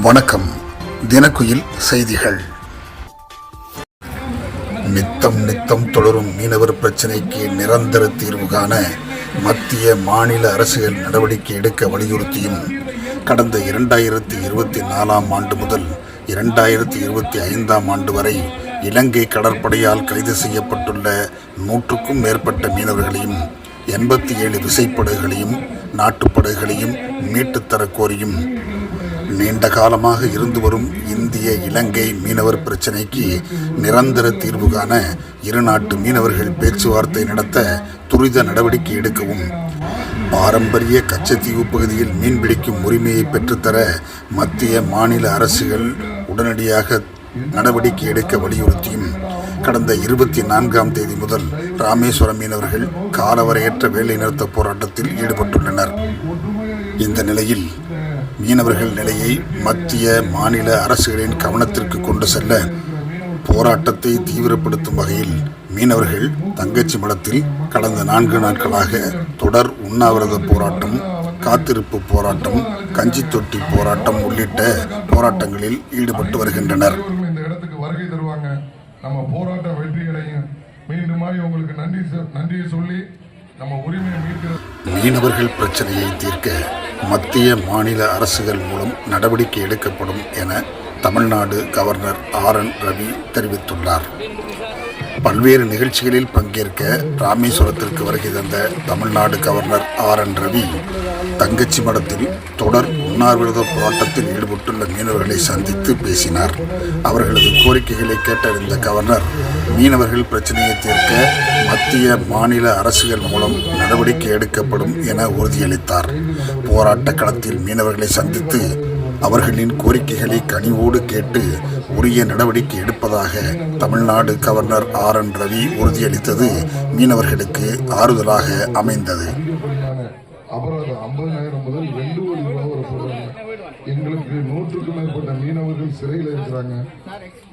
வணக்கம். தினக்குயில் செய்திகள். நித்தம் நித்தம் தொடரும் மீனவர் பிரச்சினைக்கு நிரந்தர தீர்வு காண மத்திய மாநில அரசுகள் நடவடிக்கை எடுக்க வலியுறுத்தியும். கடந்த இரண்டாயிரத்தி இருபத்தி நாலாம் ஆண்டு முதல் இரண்டாயிரத்தி இருபத்தி ஐந்தாம் ஆண்டு வரை இலங்கை கடற்படையால் கைது செய்யப்பட்டுள்ள நூற்றுக்கும் மேற்பட்ட மீனவர்களையும் எண்பத்தி ஏழு விசைப்படகுகளையும் நாட்டுப்படகுகளையும் மீட்டுத்தரக் கோரியும் நீண்ட காலமாக இருந்து வரும் இந்திய இலங்கை மீனவர் பிரச்சினைக்கு நிரந்தர தீர்வு காண இரு நாட்டு மீனவர்கள் பேச்சுவார்த்தை நடத்த துரித நடவடிக்கை எடுக்கவும். பாரம்பரிய கச்சத்தீவு பகுதியில் மீன்பிடிக்கும் உரிமையை பெற்றுத்தர மத்திய மாநில அரசுகள் உடனடியாக நடவடிக்கை எடுக்க வலியுறுத்தியும். கடந்த இருபத்தி நான்காம் தேதி முதல் ராமேஸ்வரம் மீனவர்கள் காலவரையற்ற வேலைநிறுத்த போராட்டத்தில் ஈடுபட்டுள்ளனர். இந்த நிலையில் மீனவர்கள் நிலையை மத்திய மாநில அரசுகளின் கவனத்திற்கு கொண்டு செல்ல போராட்டத்தை தீவிரப்படுத்தும் வகையில் மீனவர்கள் தங்கச்சி மடத்தில் கடந்த நான்கு நாட்களாக தொடர் உண்ணாவிரத போராட்டம் காத்திருப்பு போராட்டம் கஞ்சி தொட்டி போராட்டம் உள்ளிட்ட போராட்டங்களில் ஈடுபட்டு வருகின்றனர். இந்த இடத்துக்கு வருகை தருவாங்க. நம்ம போராட்டம் வெற்றி அடையும் மீண்டுமாய் உங்களுக்கு நன்றி நன்றியை சொல்லி நம்ம உரிமையை மீட்கிறது மீனவர்கள் பிரச்சனையை தீர்க்க மத்திய மாநில அரசுகள் மூலம் நடவடிக்கை எடுக்கப்படும் என Tamil Nadu governor R N Ravi தெரிவித்துள்ளார். பல்வேறு நிகழ்ச்சிகளில் பங்கேற்க ராமேஸ்வரத்திற்கு வருகை தந்த Tamil Nadu governor R N Ravi தங்கச்சி மடத்தில் தொடர் உண்ணாவிரத போராட்டத்தில் ஈடுபட்டுள்ள மீனவர்களை சந்தித்து பேசினார். அவர்களது கோரிக்கைகளை கேட்டறிந்த கவர்னர் மீனவர்கள் பிரச்சனையை தீர்க்க மத்திய மாநில அரசுகள் மூலம் நடவடிக்கை எடுக்கப்படும் என உறுதியளித்தார். போராட்ட களத்தில் மீனவர்களை சந்தித்து அவர்களின் கோரிக்கைகளை கனிவோடு கேட்டு உரிய நடவடிக்கை எடுப்பதாக Tamil Nadu governor R N Ravi உறுதியளித்தது. மீனவர்களுக்கு ஆறுதலாக அமைந்தது. அபராதம் ஐம்பதாயிரம் முதல் ரெண்டு கோடி ரூபாய் போடுறாங்க. எங்களுக்கு நூற்றுக்கும் மேற்பட்ட மீனவர்கள் சிறையில் இருக்கிறாங்க.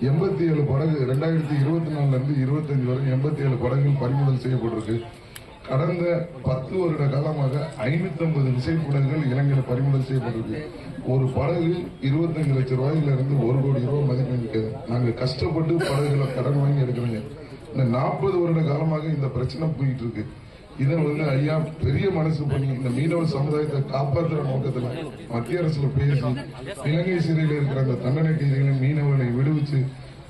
எண்பத்தி ஏழு படகு ரெண்டாயிரத்தி இருபத்தி நாலுல இருந்து இருபத்தஞ்சு வரை எண்பத்தி ஏழு படகுகள் பறிமுதல் செய்யப்பட்டிருக்கு. கடந்த பத்து வருட காலமாக ஐநூத்தி ஐம்பது விசைப்படகுகள் இலங்கையில் பறிமுதல் செய்யப்பட்டிருக்கு. ஒரு படகு இருபத்தஞ்சு லட்சம் ரூபாயில இருந்து ஒரு கோடி ரூபாய் மதிப்பு நாங்கள் கஷ்டப்பட்டு படகுகளை கடன் வாங்கி எடுக்கிறோங்க இந்த நாற்பது வருட காலமாக இந்த பிரச்சனை போயிட்டு இருக்கு. இதை வந்து ஐயா பெரிய மனசு பண்ணி இந்த மீனவ சமுதாயத்தை காப்பாற்றுற நோக்கத்துல மத்திய அரசுல பேசி இலங்கை சிறையில் இருக்கிற அந்த தண்டனை கைதிகளை மீனவர்களை விடுவிச்சு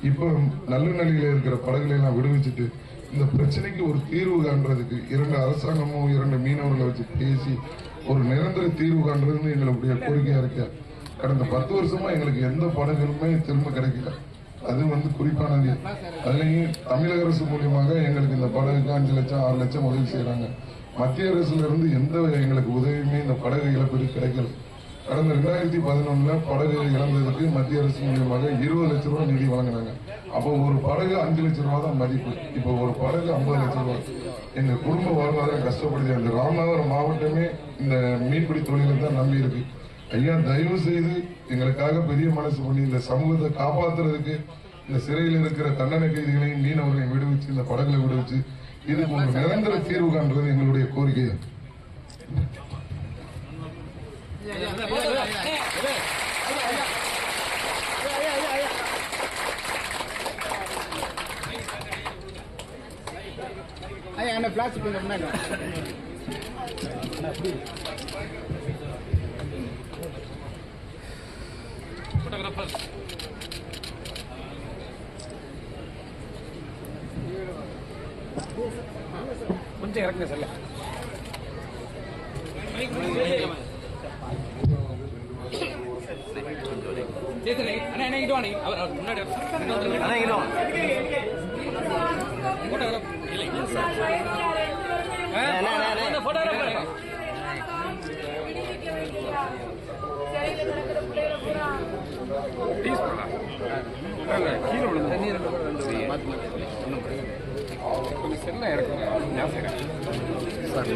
இப்போ நல்ல நிலையில இருக்கிற படகுகளை எல்லாம் விடுவிச்சுட்டு இந்த பிரச்சனைக்கு ஒரு தீர்வு காண்றதுக்கு இரண்டு அரசாங்கமும் இரண்டு மீனவர்களை வச்சு பேசி ஒரு நிரந்தர தீர்வு காண்றதுன்னு எங்களுடைய கோரிக்கையா இருக்கு. கடந்த பத்து வருஷமா எங்களுக்கு எந்த படகுமே திரும்ப கிடைக்கல. அது வந்து குறிப்பானது. அதுலயும் தமிழக அரசு மூலியமாக எங்களுக்கு இந்த படகுக்கு அஞ்சு லட்சம் ஆறு லட்சம் உதவி செய்யறாங்க மத்திய அரசுல இருந்து எந்த எங்களுக்கு உதவியுமே இந்த படகு இழப்பீடு கிடைக்கல. கடந்த ரெண்டாயிரத்தி பதினொன்னுல படகு இழந்ததுக்கு மத்திய அரசு மூலியமாக இருபது லட்சம் ரூபாய் நிதி வழங்கினாங்க. அப்போ ஒரு படகு அஞ்சு லட்சம் ரூபாய் தான் மதிப்பு. இப்போ ஒரு படகு ஐம்பது லட்சம் ரூபாய் எங்க குடும்ப வாழ்வாதாரம் கஷ்டப்படுது. அந்த ராமநாதபுரம் மாவட்டமே இந்த மீன்பிடி தொழிலை தான் நம்பி இருக்கு. ஐயா தயவு செய்து எங்களுக்காக பெரிய மனசு பண்ணி இந்த சமூகத்தை காப்பாத்துறதுக்கு இந்த சிறையில் இருக்கிற தண்டனை கைதிகளையும் மீனவர்களையும் விடுவிச்சு இந்த படகுல விடுவிச்சு இதுக்கு ஒரு நிரந்தர தீர்வு காண்றது எங்களுடைய கோரிக்கை ஐயா என்ன பிளாஸ்டிக் கொஞ்சம் முன்னாடி கொஞ்சம் இறக்குங்க சார் கொஞ்சம் செல்ல இறக்குங்க. Sir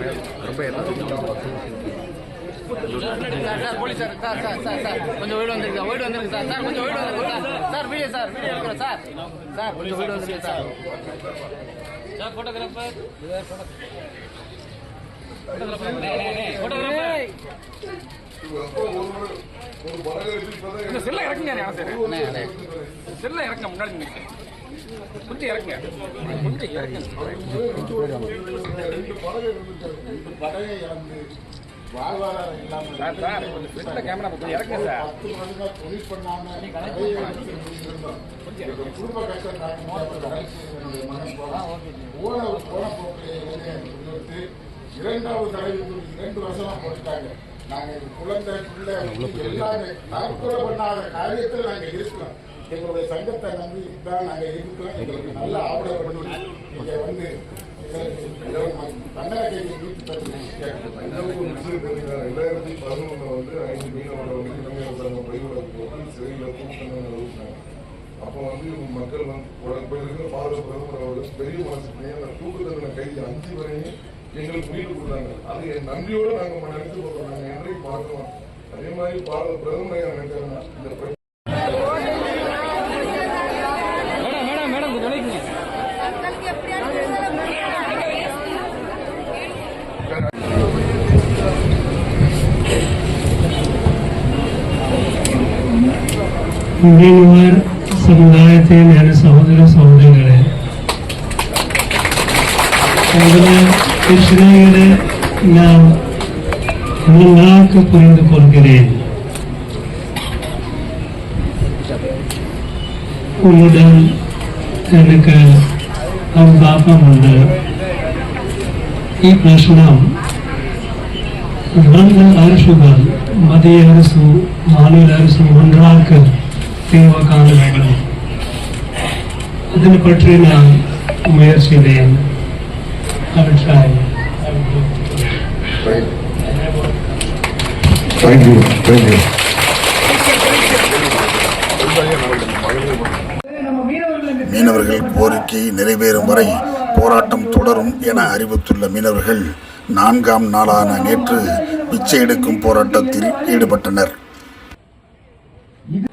sir police sir sir sir sir sir. கொஞ்சம் வீடு வந்துருக்கு வீடு வந்துருக்கு சார். சார் கொஞ்சம் வீடு வந்துருக்கு சார். வீடியோ சார் வீடியோ எடுக்கிறோம் சார். சார் கொஞ்சம் வீடு வந்துருக்கு சார். சார் ஃபோட்டோகிராஃபர் ஒரு படகு இந்த செல்ல இறக்குங்க ஞான சார் செல்ல இறக்குங்க முன்னாடி நின்று கொஞ்சம் இறக்குங்க. கொஞ்சம் இறக்குங்க. சார் சார் கொஞ்சம் செல்ல கேமரா கொஞ்சம் இறக்குங்க. சார் இரண்டாவது தலைவர் இரண்டு வருஷமா போட்டுட்டாங்க. நாங்க இது குழந்தை பிள்ளை எல்லாரும் தற்கொலை பண்ணாத காரியத்தில் நாங்க இருக்கோம் எங்களுடைய சங்கத்தை நம்பி தான் நாங்க இருக்கோம் எங்களுக்கு நல்ல ஆவணம் பண்ணி இங்க வந்து ரெண்டாயிரத்தி பதினொன்றுல வந்து ஐந்து மீனவர்கள் வந்து இலங்கை அரசாங்கம் பயிர்களுக்கு போட்டு சிறையில் தூக்கினாங்க அப்போ வந்து மக்கள் வந்து இப்போ இருக்கிற பாரத பிரதமர் அவர்கள் பெரிய மனசுக்கு அந்த தூக்கு தண்டனை கைதி அஞ்சு வரையும் எங்களுக்கு மீட்டு கொடுத்தாங்க அது என் நன்றியோடு நாங்கள் நினைச்சு போகிறோம் நாங்கள் என்றைக்கு பார்க்கிறோம் அதே மாதிரி பாரத பிரதமர் நினைக்கிறாங்க இந்த മീനുമാർ സമുദായത്തെ ഞാൻ സഹോദര സഹോദരികളെ அவர்களே கிருஷ்ணகிரி நான் நன்றாக புரிந்து கொள்கிறேன் உன்னுடன் எனக்கு அன்பாகமுண்டு ഈ പ്രശ്നം രണ്ട് அரசுகள் மத்திய அரசு மாநில அரசு ஒன்றாக தீர்வு காண வேண்டும் இதனை பற்றி நான். தேங்க்யூ தேங்க்யூ மீனவர்கள் கோரிக்கை நிறைவேறும் வரை போராட்டம் தொடரும் என அறிவித்துள்ள மீனவர்கள் நான்காம் நாளான நேற்று பிச்சை எடுக்கும் போராட்டத்தில் ஈடுபட்டனர்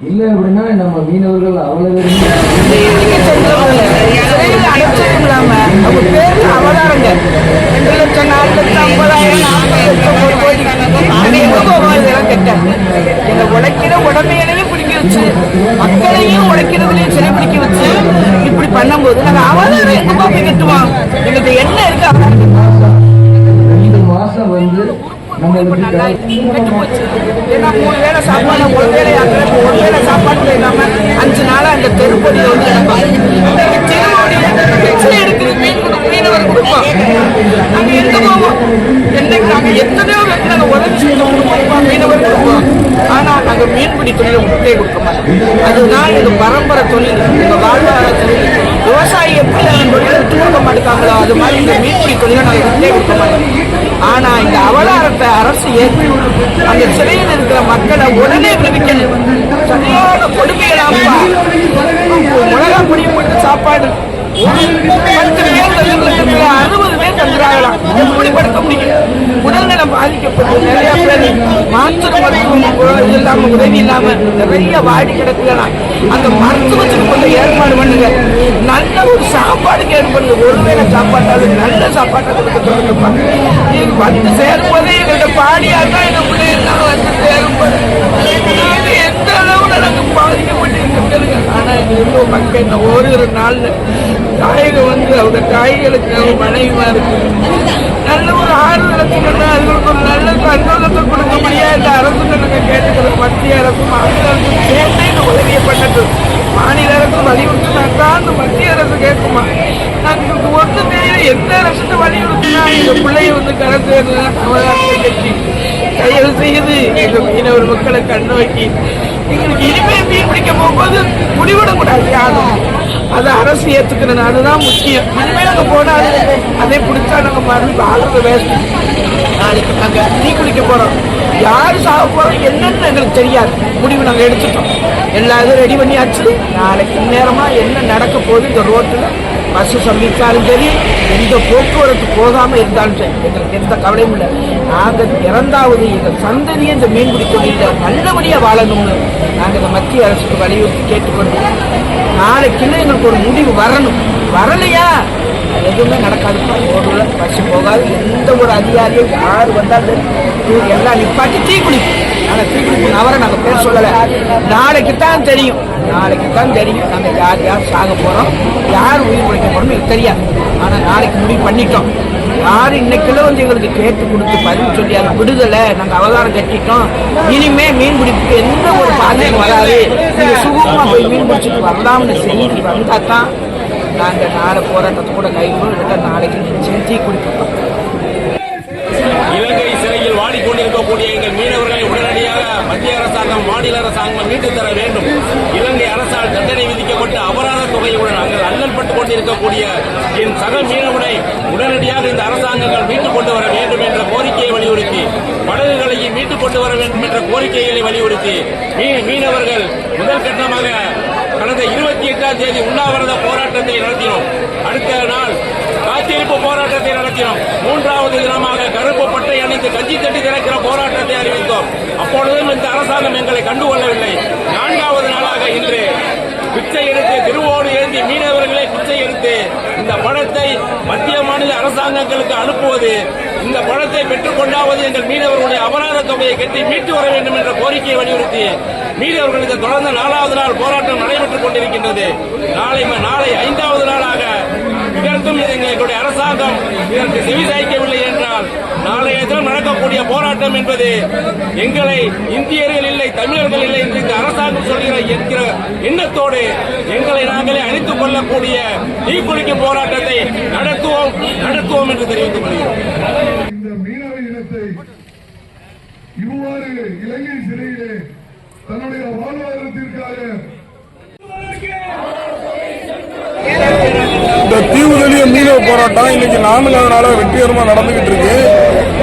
இல்ல அப்படின்னா நம்ம மீனவர்கள் அவ்வளவு மக்களையும் உழைக்கிறதுலையும் சிறை பிடிக்க வச்சு இப்படி பண்ணும்போது நாங்க அவதாரம் எங்க போய் கட்டுவோம் எங்களுக்கு என்ன இருக்கு? அவதாரம் மாசம் வந்து நல்லா கெட்டு போச்சு ஏன்னா மூணு வேளை சாப்பாடு ஒரு வேளை ஆக்குறது ஒரு வேளை சாப்பாட்டுல இல்லாமல் அஞ்சு நாளாக அந்த தெருப்பொடியை வந்து கிடப்பாங்க மீன் மீனவர் கொடுப்போம் நாங்க எங்க போவோம் என்னைக்கு எத்தனையோ பேருக்கு நாங்க உதவி மீனவர் கொடுப்போம் ஆனால் நாங்க மீன்பிடி தொழிலை முட்டை கொடுக்க மாட்டோம் அதுதான் எங்க பரம்பரை தொழில் எங்க வாழ்வாதார தொழில் விவசாயி எப்படி அந்த தொழிலை விட்டு மாட்டாங்களோ அது மாதிரி இந்த மீன்பிடி தொழிலை நாங்கள் முட்டை கொடுக்க மாட்டோம் ஆனா இந்த அவதாரத்தை அரசு ஏற்று அந்த சிறையில் இருக்கிற மக்களை உடனே விடுவிக்கணும். சரியான கொடுமைகளாப்பா மிளகா பொடியும் போட்டு சாப்பாடு. பத்து பேர் தந்துட்டு அறுபது பேர் தந்துறாங்களாம் எப்படி படுக்க முடியும் உடல்நலம் பாதிக்கப்பட்டு நிறைய பேர் மாற்று மருத்துவம் இல்லாம உதவி இல்லாம நிறைய வாடி கிடக்குலாம் அந்த மருத்துவத்துக்கு கொஞ்சம் ஏற்பாடு பண்ணுங்க. நல்ல ஒரு சாப்பாடுக்கு ஏற்பாடு ஒருவேளை சாப்பாட்டாவது நல்ல சாப்பாட்டை கொடுக்க சொல்லுங்கப்பா. வந்து சேர்ப்பது எங்கள்கிட்ட பாடியாக தான் எங்க பிள்ளைகள் வந்து சேரும்போது. எந்த அளவு நாங்க பாதிக்கப்பட்டிருக்கிறது? ஆனா எங்க இவ்வளவு மக்கள் இந்த ஒரு நாள்ல தாயகம் வந்து அவங்க தாய்களுக்கு அவங்க மனைவிமாருக்கு நல்ல ஒரு ஆறுதலை சொல்லணும் அதுகளுக்கு ஒரு நல்ல சந்தோஷத்தை கொடுக்க முடியாது. இந்த அரசு நாங்கள் கேட்டுக்கிறோம் மத்திய அரசும் மாநில அரசும் சேர்ந்து இந்த உதவியை பண்ணது மாநில அரசு வலியுறுத்தினாக்கா அந்த மத்திய அரசு கேட்குமா? நாங்களுக்கு ஒன்று தெரியல எந்த அரசு வலியுறுத்தினா எங்க பிள்ளைய வந்து கலந்து அவதாரத்தை கட்சி. செய்யுது செய்து எங்க மீனவர் மக்களை கண்ணோக்கி எங்களுக்கு இனிமே மீன் பிடிக்க போகும்போது முடிவிடக்கூடாது யாரும். அதை அரசு ஏத்துக்கணும் அதுதான் முக்கியம். இனிமே நாங்க போனாலும் அதை பிடிச்சா நாங்க மருந்து வாழ்றது வேஸ்ட். நாளைக்கு நாங்க மீன் குடிக்க போறோம். யாரு சாக போறோம்? என்னன்னு எங்களுக்கு தெரியாது. முடிவு நாங்க எடுத்துட்டோம். எல்லா இதுவும் ரெடி பண்ணியாச்சு. நாளைக்கு நேரமா என்ன நடக்க போகுது இந்த ரோட்டுல பஸ்ஸு சந்தித்தாலும் சரி எந்த போக்குவரத்து போகாமல் இருந்தாலும் சரி எங்களுக்கு எந்த கவலையும் இல்லை. நாங்கள் இறந்தாவது எங்கள் சந்ததியை இந்த மீன்பிடி தொழிலில் நல்லபடியாக வாழணும்னு நாங்கள் இந்த மத்திய அரசுக்கு வலியுறுத்தி கேட்டுக்கொண்டு நாளைக்குள்ள எங்களுக்கு ஒரு முடிவு வரணும். வரலையா? எதுவுமே நடக்காது. ரோடுல பஸ்ஸு போகாது. எந்த ஒரு அதிகாரியும் யார் வந்தாலும் எல்லாம் நிப்பாட்டி தீ குளிப்பு ஆனால் தீ அவரை நாங்கள் பேர் சொல்லலை. நாளைக்கு தான் தெரியும். நாளைக்கு தான் தெரியும். நாங்கள் யார் யார் சாக போகிறோம் யார் உயிர் பிழைக்க போகிறோம் எனக்கு தெரியாது. ஆனால் நாளைக்கு முடிவு பண்ணிட்டோம். யார் இன்னைக்குள்ள வந்து எங்களுக்கு கேட்டு கொடுத்து பதில் சொல்லி அதை விடுதலை நாங்கள் அவதாரம் கட்டிட்டோம். இனிமே மீன் பிடிப்புக்கு எந்த ஒரு பாதையும் வராது. நீங்கள் சுகமாக போய் மீன் பிடிச்சிட்டு வரலாம்னு செய்தி வந்தால் தான் நாங்கள் நாளை போராட்டத்தை கூட கைவிடும் இல்லை நாளைக்கு செஞ்சு தீ குடிப்போம் இலங்கை சிறையில் வாடிக்கொண்டிருக்கக்கூடிய எங்கள் மீனவர்களை மத்திய அரசாங்கம் மாநில அரசாங்கம் மீட்டுத் தர வேண்டும். இலங்கை அரசால் தண்டனை விதிக்கப்பட்டு அபராத தொகையுடன் நாங்கள் அல்லல்பட்டுக் கொண்டிருக்கக்கூடிய என் சக மீனவனை உடனடியாக இந்த அரசாங்கங்கள் மீட்டுக் கொண்டு வர வேண்டும் என்ற கோரிக்கையை வலியுறுத்தி படகுகளையும் மீட்டுக் கொண்டு வர வேண்டும் என்ற கோரிக்கைகளை வலியுறுத்தி மீனவர்கள் முதல் கட்டமாக கடந்த இருபத்தி எட்டாம் தேதி உண்ணாவிரத போராட்டத்தை நடத்தினோம். அடுத்த நாள் காத்திருப்பு போராட்டத்தை நடத்தினோம். மூன்றாவது தினமாக கருப்பு பட்டை அணிந்து கஞ்சி தட்டி திறக்கிற போராட்டத்தை அறிவித்தோம். அப்பொழுதும் இந்த அரசாங்கம் எங்களை கண்டுகொள்ளவில்லை. நான்காவது நாளாக இன்று பிச்சை எடுத்து திருவோடு ஏந்தி மீனவர்களை பிச்சை எடுத்து இந்த பணத்தை மத்திய மாநில அரசாங்கங்களுக்கு அனுப்புவது இந்த பணத்தை பெற்றுக்கொண்டாவது எங்கள் மீனவர்களுடைய அபராத தொகையை கட்டி மீட்டு வர வேண்டும் என்ற கோரிக்கையை வலியுறுத்தி மீனவர்களுக்கு தொடர்ந்து நாலாவது நாள் போராட்டம் நடைபெற்றுக் கொண்டிருக்கின்றது. நாளை நாளை ஐந்தாவது நாளாக இதற்கும் எங்களுடைய அரசாங்கம் இதற்கு செவி சாய்க்கவில்லை என்றால் நாளைய தினம் நடக்கக்கூடிய போராட்டம் என்பது எங்களை இந்தியர்கள் இல்லை தமிழர்கள் இல்லை என்று இந்த அரசாங்கம் சொல்கிற என்கிற எண்ணத்தோடு எங்களை நாங்களே அழித்துக் கொள்ளக்கூடிய தீக்குளிக்கும் போராட்டத்தை நடத்துவோம் நடத்துவோம் என்று தெரிவித்துக் கொள்கிறோம். இந்த மீனவ இனத்தை இவ்வாறு இலங்கை சிறையிலே தன்னுடைய வாழ்வாதாரத்திற்காக இந்த தீவுதலிய மீனவ போராட்டம் இன்னைக்கு நான்காவது நாளா வெற்றிகரமா நடந்துகிட்டு இருக்கு.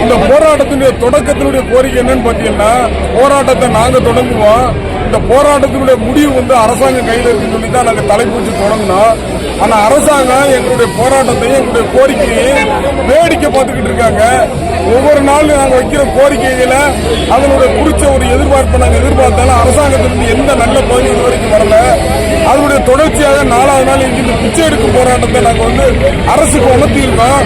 இந்த போராட்டத்தினுடைய தொடக்கத்தினுடைய கோரிக்கை என்னன்னு பாத்தீங்கன்னா போராட்டத்தை நாங்க தொடங்குவோம். இந்த போராட்டத்தினுடைய முடிவு வந்து அரசாங்கம் கையில் இருக்குன்னு சொல்லி தான் நாங்க தலைப்பூச்சி தொடங்கினோம். ஆனா அரசாங்கம் எங்களுடைய போராட்டத்தையும் எங்களுடைய கோரிக்கையையும் வேடிக்கை பார்த்துக்கிட்டு இருக்காங்க. ஒவ்வொரு நாளும் நாங்க வைக்கிற கோரிக்கைகள அதனுடைய குறிச்ச ஒரு எதிர்பார்ப்பை நாங்க எதிர்பார்த்தாலும் அரசாங்கத்திலிருந்து எந்த நல்ல பகுதி இது வரைக்கும் வரல. அதனுடைய தொடர்ச்சியாக நாலாவது நாள் இங்க இந்த பிச்சை எடுக்கும் போராட்டத்தை நாங்கள் வந்து அரசுக்கு உணர்த்தியிருக்கோம்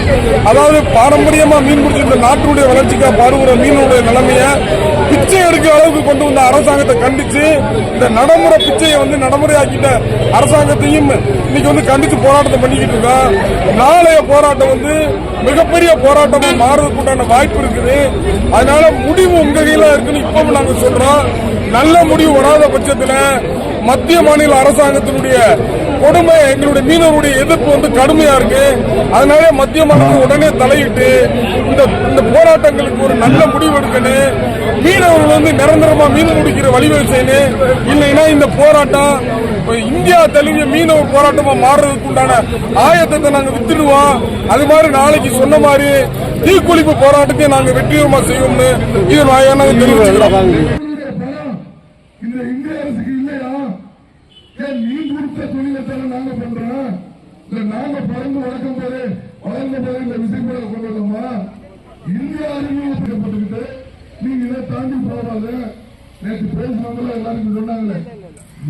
அதாவது பாரம்பரியமாக மீன் பிடிச்சிருந்த நாட்டினுடைய வளர்ச்சிக்காக பாடுகிற மீனுடைய நிலைமையை பிச்சை எடுக்கிற அளவுக்கு கொண்டு வந்த அரசாங்கத்தை கண்டிச்சு இந்த நடைமுறை பிச்சையை வந்து நடைமுறையாக்கிட்ட அரசாங்கத்தையும் இன்னைக்கு வந்து கண்டிச்சு போராட்டத்தை பண்ணிக்கிட்டு இருக்கோம். நாளைய போராட்டம் வந்து மிகப்பெரிய போராட்டமாக மாறுவதற்குண்டான வாய்ப்பு இருக்குது. அதனால முடிவு உங்க கையில இருக்குன்னு இப்பவும் நாங்க சொல்றோம். நல்ல முடிவு வராத பட்சத்தில் மத்திய மாநில அரசாங்கத்தினுடைய கொடுமை எங்களுடைய மீனவருடைய எதிர்ப்பு வந்து கடுமையா இருக்கு. அதனால மத்திய மாநிலம் உடனே தலையிட்டு இந்த இந்த போராட்டங்களுக்கு ஒரு நல்ல முடிவு எடுக்கணும் மீனவர்கள் வந்து நிரந்தரமா மீன் குடிக்கிற வழிவகை செய்யணும் இல்லைன்னா இந்த போராட்டம் இந்தியா தழுவிய மீனவ போராட்டமா மாறுறதுக்கு உண்டான ஆயத்தத்தை நாங்க வித்துடுவோம். அது மாதிரி நாளைக்கு சொன்ன மாதிரி தீக்குளிப்பு போராட்டத்தை நாங்க வெற்றிகரமா செய்வோம்னு இது நாங்க தெரிவிச்சுக்கிறோம் பணம் இந்த இந்திய அரசுக்கு இல்லையா ஏன் மீன் கொடுத்த தொழிலை தானே நாங்க பண்றோம். இல்ல நாங்க பறந்து வளர்க்கும் போது வளர்ந்த போது இந்த விசைப்பட கொண்டு வந்தோமா? இந்திய அறிமுகப்படுத்திக்கிட்டு நீங்க இதை தாண்டி போகாத. நேற்று பேசினவங்கள எல்லாருக்கும் சொன்னாங்களே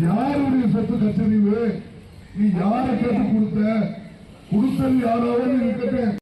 யாருடைய சொத்து கச்சரிவு? நீ யாரை கேட்டு கொடுத்த? கொடுத்தது யாராவது இருக்கட்டும்